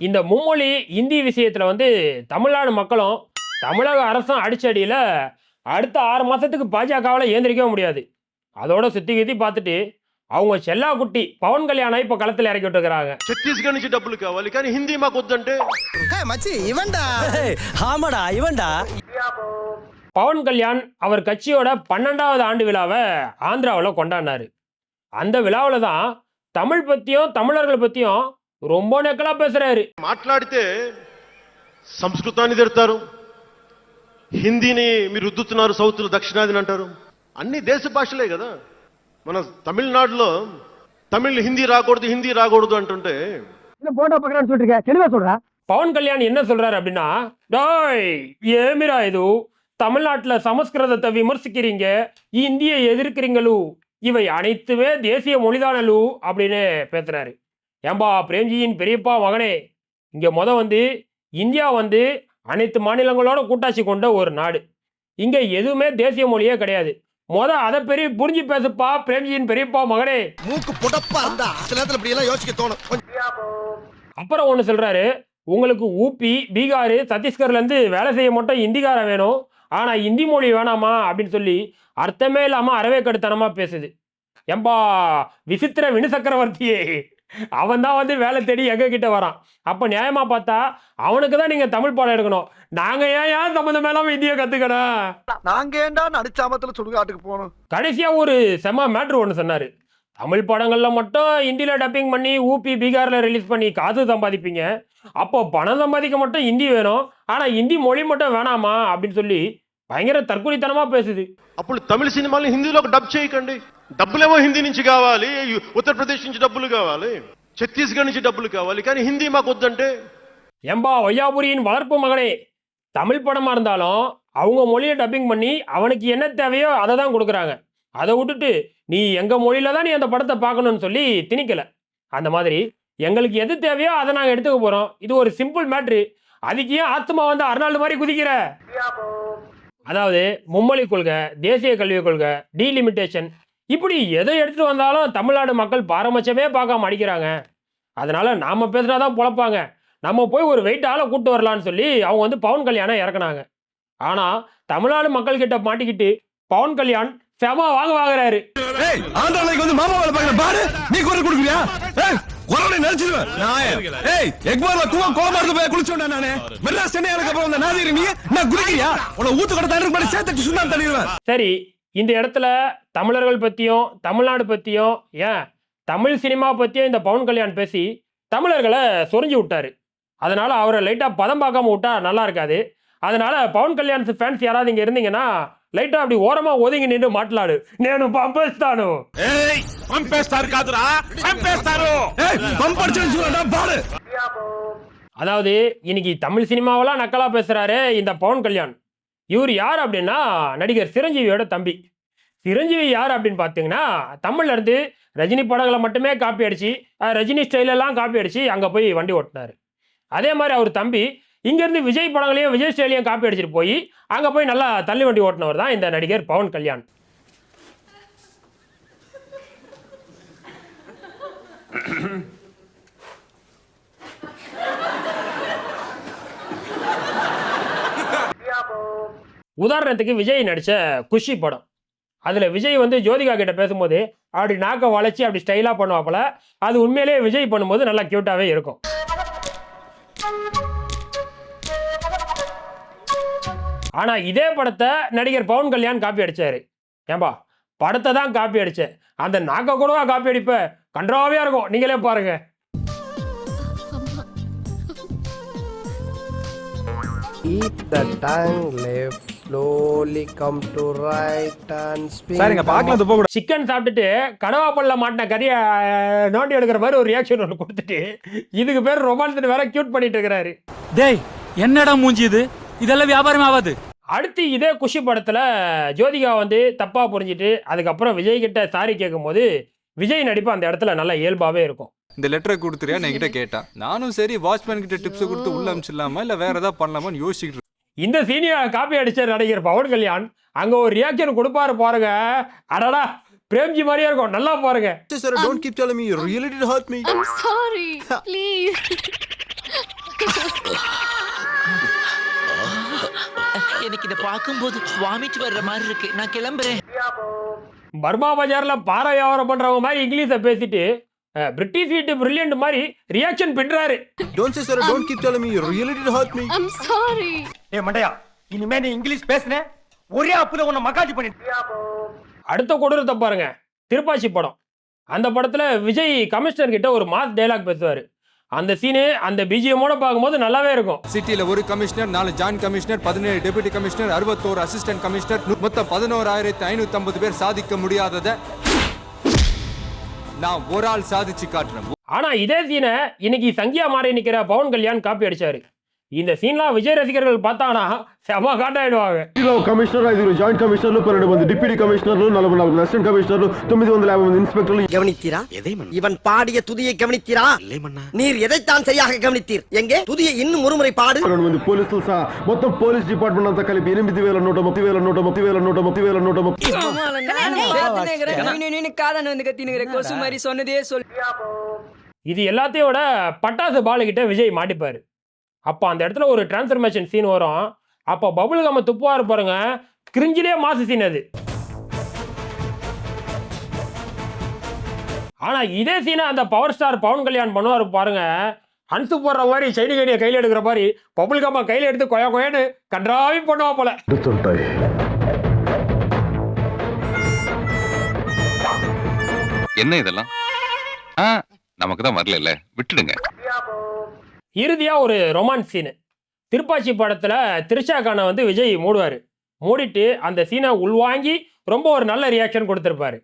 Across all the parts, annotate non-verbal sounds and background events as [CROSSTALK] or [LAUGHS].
இந்த மும்மொழி இந்தி விஷயத்துல வந்து தமிழ்நாடு மக்களும் தமிழக அரசும் அடிச்சடியில அடுத்த ஆறு மாசத்துக்கு பாஜகவால் ஏந்திரிக்கவே முடியாது அதோட சுத்தி கித்தி பார்த்துட்டு அவங்க செல்லா குட்டி பவன் கல்யாணம் இப்ப களத்துல இறக்கி விட்டுருக்காங்க ఛత్తీస్గఢ్ నుంచి డబ్బులు కావాలి కానీ హిందీ మాకు వద్దంటే மச்சி இவன்டா ஆமாடா இவன்டா பவன் கல்யாண் அவர் கட்சியோட பன்னெண்டாவது ஆண்டு விழாவை ஆந்திராவில் கொண்டாடினாரு அந்த விழாவில் தான் தமிழ் பற்றியும் தமிழர்கள் பற்றியும் ரொம்ப நெக்கலாக பேசுகிறாரு మాట్లాడితే సంస్కృతాన్ని తిడతారు హిందీని మీరు రుద్దుతున్నారు సౌత్లో దక్షిణాదిని అంటారు అన్ని దేశ భాషలే కదా మన తమిళనాడులో తమిళ్ హిందీ రాకూడదు హిందీ రాకూడదు అంటుంటే போட்டோ பக்கறான்னு சொல்லிருக்க தெளிவா சொல்றா பவன் கல்யாண் என்ன சொல்றாரு அப்படின்னா டாய் ஏமிரா இது தமிழ்நாட்டில் சமஸ்கிருதத்தை விமர்சிக்கிறீங்க இந்தியை எதிர்க்கிறீங்களு இவை அனைத்துமே தேசிய மொழிதானலு அப்படின்னு பேசுறாரு ஏம்பா பிரேம்ஜியின் பெரியப்பா மகனே. இங்கே முத வந்து இந்தியா வந்து அனைத்து மாநிலங்களோட கூட்டாட்சி கொண்ட ஒரு நாடு. இங்கே எதுவுமே தேசிய மொழியே கிடையாது. முத அதை பெரிய புரிஞ்சு பேசுப்பா பிரேம்ஜியின் பெரியப்பா மகனே. மூக்கு புடப்பா இருந்தா சில நேரத்துல இப்படி எல்லாம் யோசிக்க தோணும். அப்புறம் ஒன்று சொல்கிறாரு உங்களுக்கு ஊபி பீகார் சத்தீஸ்கர்லேருந்து வேலை செய்ய மட்டும் இந்திக்காரன் வேணும். ஆனால் இந்தி மொழி வேணாமா? அப்படின்னு சொல்லி அர்த்தமே இல்லாமல் அறவே கடுத்தனமாக பேசுது. ஏம்பா விசித்திர வினுசக்கரவர்த்தியே. அவன் தான் வந்து வேலை தேடி எங்கள் கிட்டே வரான். அப்போ நியாயமாக பார்த்தா அவனுக்கு தான் நீங்கள் தமிழ் பாடம் எடுக்கணும். நாங்கள் ஏன் ஏன் தமிழ் மேலாமல் இந்தியை கற்றுக்கணும் நாங்கள் ஏன்டா நடிச்சாமத்தில் சுடுகாட்டுக்கு போகணும்? கடைசியாக ஒரு செம்ம மேட்ரு ஒன்று சொன்னார். தமிழ் படங்களில் மட்டும் ஹிந்தியில் டப்பிங் பண்ணி ஊபி பீகாரில் ரிலீஸ் பண்ணி காசு சம்பாதிப்பீங்க. அப்போ பணம் சம்பாதிக்க மட்டும் ஹிந்தி வேணும். ஆனால் ஹிந்தி மொழி மட்டும் வேணாமா? அப்படின்னு சொல்லி பயங்கர தற்கொலைத்தனமாக பேசுது. அப்போ தமிழ் சினிமாலையும் ஹிந்தியில் டப் செய்ய கண்டு డబ్బులేమో హిందీ నుంచి కావాలి ఉత్తరప్రదేశ్ నుంచి డబ్బులు కావాలి ఛత్తీస్గఢ్ నుంచి డబ్బులు కావాలి కానీ హిందీ మాకు వద్దంటే ஏம்பா வையாபுரியின் வளர்ப்பு மகனே தமிழ் படமாக இருந்தாலும் அவங்க மொழியை டப்பிங் பண்ணி அவனுக்கு என்ன தேவையோ அதை தான் கொடுக்குறாங்க அதை விட்டுட்டு நீ எங்கள் மொழியில தான் நீ அந்த படத்தை பார்க்கணும்னு சொல்லி திணிக்கல அந்த மாதிரி எங்களுக்கு எது தேவையோ அதை நாங்கள் எடுத்துக்க போகிறோம் இது ஒரு சிம்பிள் மேட்ரு அதுக்கு ஏன் ஆத்மா வந்து அர்னால்டு மாதிரி குதிக்கிற அதாவது மும்மொழி கொள்கை தேசிய கல்விக் கொள்கை டீலிமிட்டேஷன் இப்படி எதை எடுத்துட்டு வந்தாலும் தமிழ்நாடு மக்கள் பாரபட்சமே பார்க்காம அடிக்கிறாங்க. அதனால நாம பேசுனா தான் பொழப்பாங்க. நம்ம போய் ஒரு வெயிட் ஆளை கூட்டு வரலான்னு சொல்லி அவங்க வந்து பவன் கல்யாணம் இறக்குனாங்க. ஆனா தமிழ்நாடு மக்கள் கிட்ட மாட்டிக்கிட்டு பவன் கல்யாண் செம வாங்க வாங்குறாரு ஆந்திராலைக்கு வந்து மாமா வேலை பார்க்கற பாரு. நீ குரல் கொடுக்குறியா? ஏய் குரலை நினைச்சிருவேன் நாயம் ஏய் எக்பார்ல குவா போய் குளிச்சோண்டா நானே. மெட்ராஸ் சென்னை எனக்கு அப்புறம் வந்து நாதிரி நீ நான் குடிக்கிறியா உன ஊத்து கடை தண்ணி பண்ணி சேர்த்து சுண்ணாம்பு தள்ளிடுவேன் சரி இந்த இடத்துல தமிழர்கள் பற்றியும் தமிழ்நாடு பற்றியும் ஏன்? தமிழ் சினிமா பற்றியும் இந்த பவன் கல்யாண் பேசி தமிழர்களை சொரிஞ்சு விட்டார். அதனால் அவரை லைட்டாக பதம் பார்க்காம விட்டால் நல்லா இருக்காது. அதனால் பவன் கல்யாண் ஃபேன்ஸ் யாராவது இங்கே இருந்தீங்கன்னா லைட்டாக அப்படி ஓரமாக ஒதுங்கி நின்று மாட்டலாடு. நேனு பம்பேஸ்தானு அதாவது இன்னைக்கு தமிழ் சினிமாவெல்லாம் நக்கலாக பேசுகிறாரு இந்த பவன் கல்யாண். இவர் யார் அப்படின்னா நடிகர் சிரஞ்சீவியோட தம்பி. சிரஞ்சீவி யார் அப்படின்னு பார்த்தீங்கன்னா தமிழ்ல இருந்து ரஜினி படங்களை மட்டுமே காப்பி அடிச்சு அஹ், ரஜினி ஸ்டைலெல்லாம் காப்பி அடிச்சு அங்கே போய் வண்டி ஓட்டினாரு. அதே மாதிரி அவர் தம்பி இங்கேருந்து விஜய் படங்களையும் விஜய் ஸ்டைலையும் காப்பி அடிச்சிட்டு போய் அங்கே போய் நல்லா தள்ளி வண்டி ஓட்டினவர் தான் இந்த நடிகர் பவன் கல்யாண். [LAUGHS] உதாரணத்துக்கு விஜய் நடித்த குஷி படம். அதில் விஜய் வந்து ஜோதிகா கிட்ட பேசும்போது அப்படி நாக்கை வளைச்சி அப்படி ஸ்டைலாக பண்ணுவாப்புல அது உண்மையிலேயே விஜய் பண்ணும்போது நல்லா க்யூட்டாகவே இருக்கும். ஆனால் இதே படத்தை நடிகர் பவன் கல்யாண் காப்பி அடித்தார் ஏன்பா? படத்தை தான் காப்பி அடித்தேன் அந்த நாக்கை கூடவா காப்பி அடிப்பேன் கன்றாவே இருக்கும். நீங்களே பாருங்க. Eat the tongue left, slowly come to right and spin. சரிங்க பார்க்கலாம் துப்ப கூட சிக்கன் சாப்பிட்டுட்டு கடவாப்பல்ல மாட்டின கறியை நோண்டி எடுக்கிற மாதிரி ஒரு ரியாக்ஷன் ஒன்று கொடுத்துட்டு இதுக்கு பேர் ரொமான்ஸ் வேற கியூட் பண்ணிட்டு இருக்கிறாரு. டேய் என்னடா மூஞ்சி இது? இதெல்லாம் வியாபாரம் ஆகாது. அடுத்து இதே குஷி படத்தில் ஜோதிகா வந்து தப்பாக புரிஞ்சிட்டு அதுக்கப்புறம் விஜய் கிட்ட சாரி கேட்கும்போது விஜய் நடிப்பு அந்த இடத்துல நல்லா இயல்பாகவே இருக்கும். இந்த லெட்டரை கொடுத்துறியா? என்கிட்ட கேட்டான். நானும் சரி வாட்ச்மேன் கிட்ட டிப்ஸ் கொடுத்து உள்ள அமிச்சிடலாமா இல்ல வேற ஏதாவது பண்ணலாமான்னு யோசிச்சுட்டு. இந்த சீனியை காப்பி அடிச்ச நடிகர் பவன் கல்யாண் அங்கே ஒரு ரியாக்ஷன் கொடுப்பாரு பாருங்க அடடா பிரேம்ஜி மாதிரியே இருக்கும் நல்லா பாருங்க Sir, don't keep telling me you really did hurt me. I'm sorry. Please. எனக்கு இதை பார்க்கும்போது வாமிட் வர்ற மாதிரி இருக்கு நான் கிளம்புறேன் பர்மா பஜார்ல பாறை வியாபாரம் பண்றவங்க மாதிரி இங்கிலீஷை பேசிட்டு பிரிட்டிஷ் வீட்டு பிரில்லியன்ட் மாதிரி ரியாக்ஷன் பின்றாரு Don't say sorry, don't keep telling me. You really did hurt me. I'm sorry ஏ மண்டையா இனிமே நீ இங்கிலீஷ் பேசுன ஒரே அப்புல உன்னை மகாஜி பண்ணி அடுத்த கொடூரத்தை பாருங்க. திருப்பாச்சி படம். அந்த படத்துல விஜய் கமிஷனர் கிட்ட ஒரு மாஸ் டைலாக் பேசுவாரு. அந்த சீனு அந்த பிஜிஎம்மோட பார்க்கும்போது நல்லாவே இருக்கும். சிட்டில ஒரு கமிஷனர் நாலு ஜாயின்ட் கமிஷனர் பதினேழு டெபுட்டி கமிஷனர் அறுபத்தோரு அசிஸ்டன்ட் கமிஷனர் மொத்தம் பதினோராயிரத்தி ஐநூத்தி ஐம்பது பேர் சாதிக்க முடியாதத நான் ஒரு ஆள் சாதிச்சு காட்டுறேன் ஆனா இதே சீனை இன்னைக்கு சங்கியா மாறி நிக்கிற பவன் கல்யாண் காப்பி அடிச்சாரு. இந்த சீன்லாம் விஜய் ரசிகர்கள் பார்த்தாங்கன்னா செம காட்டாயிடுவாங்க ఇదిలో కమిషనర్ ఐదుగురు జాయింట్ కమిషనర్లు పన్నెండు మంది డిప్యూటీ కమిషనర్లు నలభై నాలుగు అసిస్టెంట్ కమిషనర్లు తొమ్మిది వందల యాభై మంది ఇన్స్పెక్టర్లు கவனித்தீரா இவன் பாடிய துதியை கவனித்தீரா நீர் எதைத்தான் சரியாக கவனித்தீர் எங்கே துதியை இன்னும் ஒருமுறை பாடு రెండు మంది పోలీసులు సహా మొత్తం పోలీస్ డిపార్ట్మెంట్ అంతా కలిపి ఎనిమిది వేల నూట ముప్పై వేల నూట ముప్పై వేల నూట ముప్పై వేల నూట ముప్పై காதன் வந்து கத்தினுங்கிற கொசு மாதிரி சொன்னதே சொல் இது எல்லாத்தையும் விட பட்டாசு பாலுகிட்ட விஜய் மாட்டிப்பாரு அப்போ அந்த இடத்துல ஒரு டிரான்ஸ்ஃபர்மேஷன் சீன் வரும். அப்போ பபுள் கம்ம துப்புவார் பாருங்க. கிரிஞ்சிலே மாசு சீன் அது. ஆனால் இதே சீனை அந்த பவர் ஸ்டார் பவன் கல்யாண் பண்ணுவார் பாருங்க. ஹன்சு போடுற மாதிரி செடி கைனியை கையில் எடுக்கிற மாதிரி பபுள் கம்மா கையில் எடுத்து கொய கொயன்னு கன்றாவி பண்ணுவா போல. என்ன இதெல்லாம்? நமக்கு தான் வரல விட்டுடுங்க. இறுதியாக ஒரு ரொமான்ஸ் சீனு திருப்பாச்சி படத்தில் திரிஷா கானை வந்து விஜய் மூடுவார். மூடிட்டு அந்த சீனை உள்வாங்கி ரொம்ப ஒரு நல்ல ரியாக்ஷன் கொடுத்துருப்பாரு.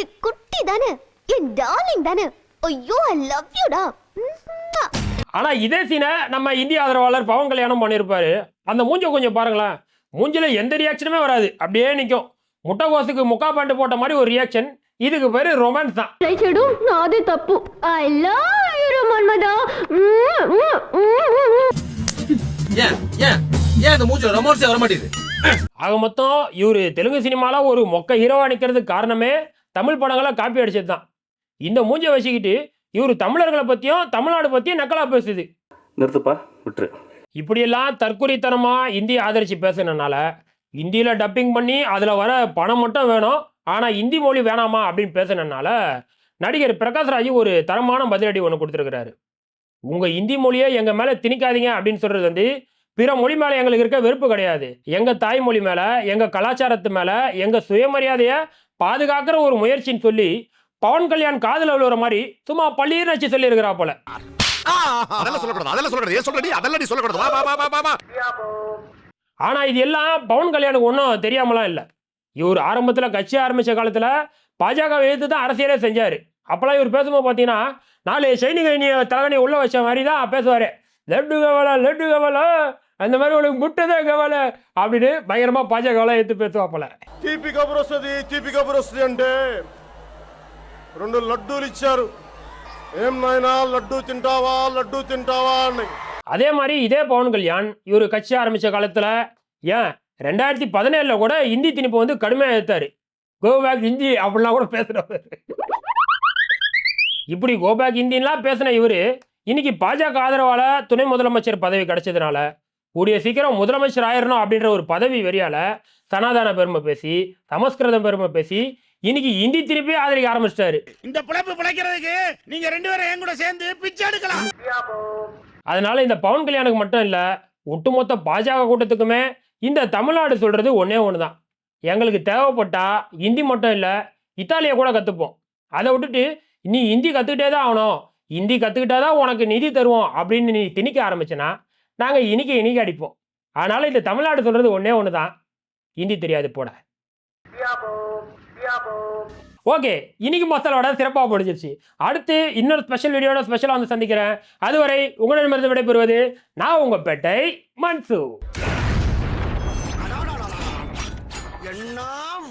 என் குட்டி தானே? என் டார்லிங் தானே? ஐயோ ஐ லவ் யூ டா. இதே சீனை நம்ம இந்திய ஆதரவாளர் பவன் கல்யாணம் பண்ணியிருப்பாரு அந்த மூஞ்ச கொஞ்சம் பாருங்களேன். மூஞ்சில எந்த ரியாக்ஷனுமே வராது. அப்படியே நிற்கும் முட்டைகோசுக்கு முக்கா பாண்டு போட்ட மாதிரி ஒரு ரியாக்ஷன் இதுக்கு பேர் ரொமான்ஸ் தான். அது தப்பு. ஐ லவ் போயிரு மன்மதா. ஆக மொத்தம் இவர் தெலுங்கு சினிமாவில் ஒரு மொக்க ஹீரோவாக நிற்கிறதுக்கு காரணமே தமிழ் படங்களை காப்பி அடிச்சது தான் இந்த மூஞ்சை வச்சுக்கிட்டு இவர் தமிழர்களை பற்றியும் தமிழ்நாடு பற்றியும் நக்கலாக பேசுது. நிறுத்துப்பா விட்டுரு. இப்படியெல்லாம் தற்கொலைத்தனமாக இந்தி ஆதரித்து பேசுனனால இந்தியில் டப்பிங் பண்ணி அதில் வர பணம் மட்டும் வேணும் ஆனால் இந்தி மொழி வேணாமா அப்படின்னு பேசுனதுனால நடிகர் பிரகாஷ்ராஜ் ஒரு தரமான பதிலடி ஒன்று கொடுத்துருக்கிறாரு. உங்க இந்தி மொழியை எங்க மேல திணிக்காதீங்க அப்படின்னு சொல்றது வந்து பிற மொழி மேல எங்களுக்கு இருக்க வெறுப்பு கிடையாது. எங்க தாய்மொழி மேல எங்க கலாச்சாரத்து மேல எங்க சுயமரியாதையை பாதுகாக்கிற ஒரு முயற்சின்னு சொல்லி பவன் கல்யாண் காதுல விழுற மாதிரி சும்மா பள்ளீர் நச்சு சொல்லி இருக்கிறா போல ஆனா இது எல்லாம் பவன் கல்யாணுக்கு ஒன்றும் தெரியாமலாம் இல்லை. இவர் ஆரம்பத்துல கட்சி ஆரம்பிச்ச காலத்துல பாஜக எதிர்த்து தான் அரசியலே செஞ்சாரு அப்பெல்லாம் இவர் பேசும்போது பார்த்தீங்கன்னா நாலு சைனிக தலகனி உள்ள வச்ச மாதிரி தான் பேசுவாரு லட்டு கவலை லட்டு கவலை அந்த மாதிரி உனக்கு முட்டதே கவலை அப்படின்னு பயங்கரமா பாஜகவெல்லாம் எடுத்து பேசுவாப்பல తీపి కబురు వస్తుంది తీపి కబురు వస్తుంది అంటే రెండు లడ్డూలు ఇచ్చారు ఏం నాయనా లడ్డూ తింటావా లడ్డూ తింటావా అని அதே மாதிரி இதே பவன் கல்யாண் இவர் கட்சி ஆரம்பிச்ச காலத்துல ஏன் ரெண்டாயிரத்தி பதினேழுல கூட இந்தி திணிப்பு வந்து கடுமையாக எடுத்தாரு கோபேக் ஹிந்தி அப்படிலாம் கூட பேசுறவர். இப்படி கோபேக் ஹிந்தின்லாம் பேசின இவரு இன்னைக்கு பாஜக ஆதரவால துணை முதலமைச்சர் பதவி கிடைச்சதுனால கூடிய சீக்கிரம் முதலமைச்சர் ஆயிரணும் அப்படின்ற ஒரு பதவி வெறியால சனாதன பெருமை பேசி சமஸ்கிருதம் பெருமை பேசி இன்னைக்கு இந்தி திருப்பி ஆதரிக்க ஆரம்பிச்சிட்டாரு. இந்த பிழைப்பு பிழைக்கிறதுக்கு நீங்க ரெண்டு பேரும் என் கூட சேர்ந்து பிச்சை எடுக்கலாம். அதனால இந்த பவன் கல்யாணுக்கு மட்டும் இல்லை ஒட்டுமொத்த பாஜக கூட்டத்துக்குமே இந்த தமிழ்நாடு சொல்கிறது ஒன்றே ஒன்று தான் எங்களுக்கு தேவைப்பட்டால் ஹிந்தி மட்டும் இல்லை இத்தாலியை கூட கற்றுப்போம் அதை விட்டுட்டு நீ ஹிந்தி கற்றுக்கிட்டே தான் ஆகணும். ஹிந்தி கற்றுக்கிட்டா தான் உனக்கு நிதி தருவோம் அப்படின்னு நீ திணிக்க ஆரம்பிச்சுன்னா நாங்கள் இனிக்க இனிக்க அடிப்போம். அதனால் இந்த தமிழ்நாடு சொல்கிறது ஒன்றே ஒன்று தான் ஹிந்தி தெரியாது போட ஓகே இன்னைக்கு மசாலோட சிறப்பாக முடிஞ்சிருச்சு. அடுத்து இன்னொரு ஸ்பெஷல் வீடியோட ஸ்பெஷலாக வந்து சந்திக்கிறேன். அதுவரை உங்களிடமிருந்து விடைபெறுவது நான் உங்கள் பேட்டை மன்சு.